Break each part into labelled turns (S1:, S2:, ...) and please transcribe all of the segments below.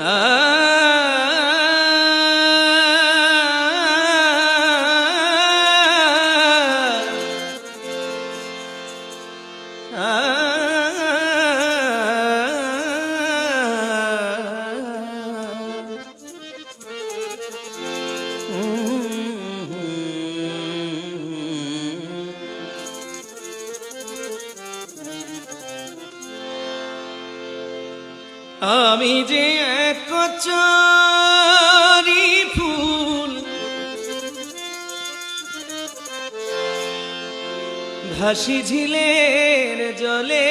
S1: 哎。আমি যে এক কচরি ফুল ভাসি ঝিলের জলে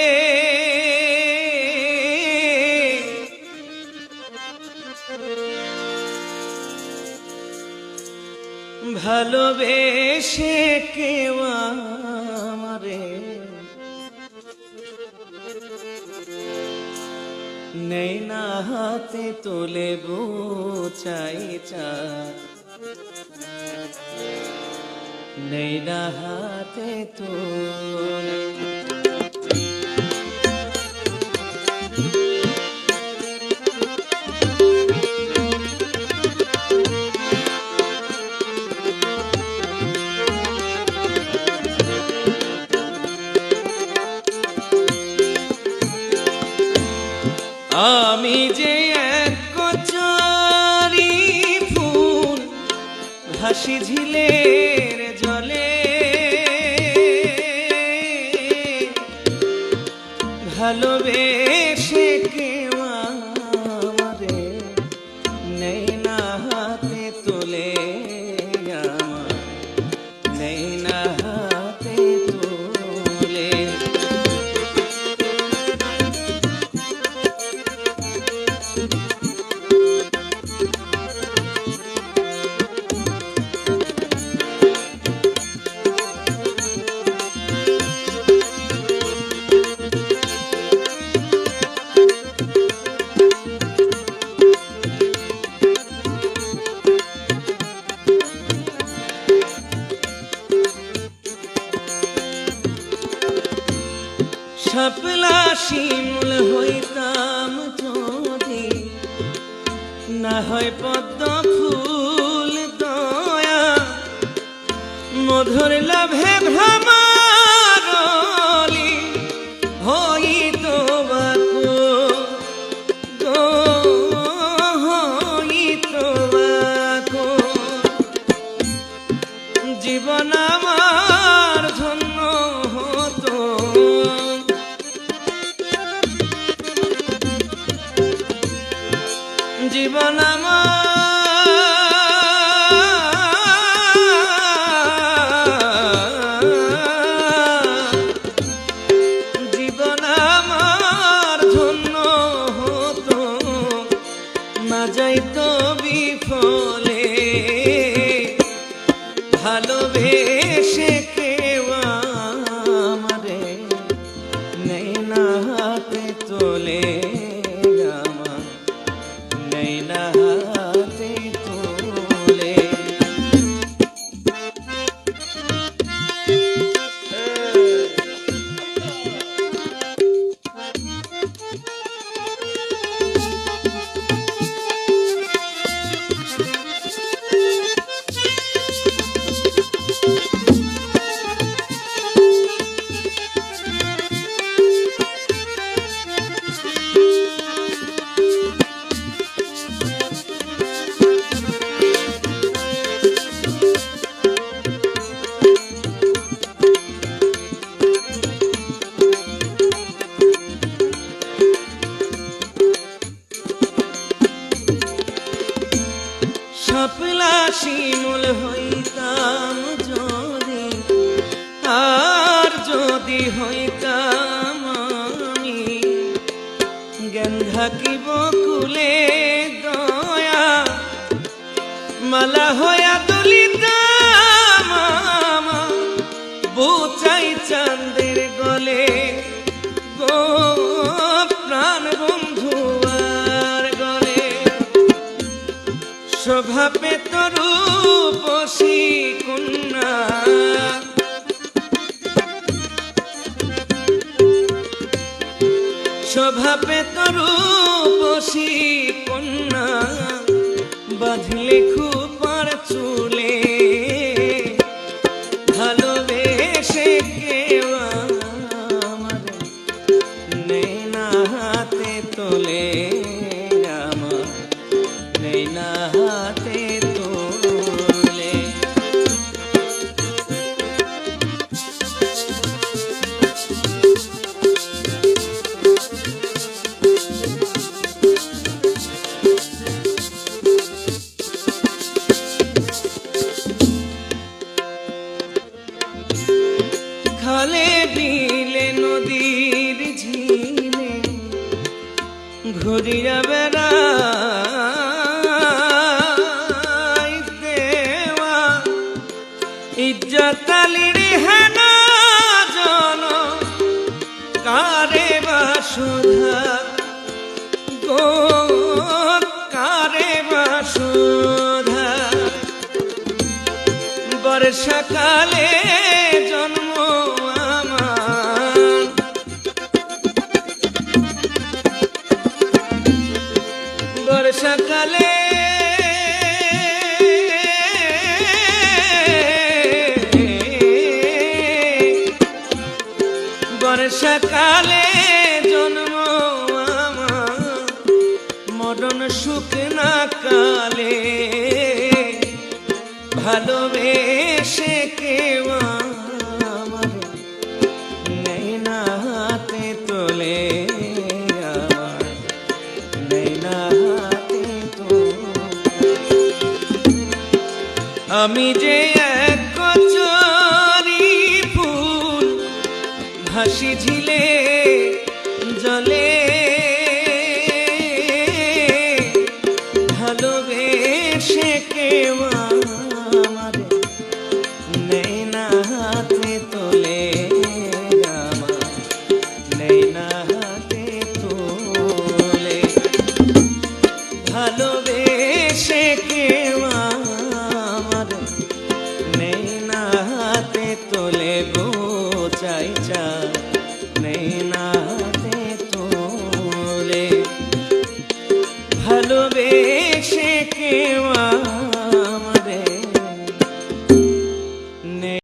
S1: ভালোবেসে কেউ নেই না হাতে তোলে চাই চা। নেই না হাতে তোলে আমি যে এক কচরি ফুল হাসি ঝিলের জলে। ভালোবেসে শাপলা শিমুল হইতাম যদি না হয় পদ্ম ফুল দয়া, মধুর লাভে ভ্রমারলি হইত বাকু। হইত জীবন আমার শাপলা শিমুল হইতাম যদি আর যদি হইতাম আমি। জ্ঞান থাকিব কুলে দয়া মালা স্বভাবে তরুপসী কন্যা। স্বভাবে তরুপসী কন্যা। বাঁধলে খুব ঘুরিয়া বেড়াই দেওয়া ইজ্জতালির হেন জন কারে বাসুধা গো কারে বাসুধা বর্ষাকালে বর্ষাকালে জন্ম মরণ সুখ না কালে। ভালোবেসে কেউ আমার নেই না হাতে তোলে। আমার নেই না হাতে তোলে। আমি যে ভাসি ঝিলে জলে চাই চা নেই না তোলে। ভালোবেসে কেউ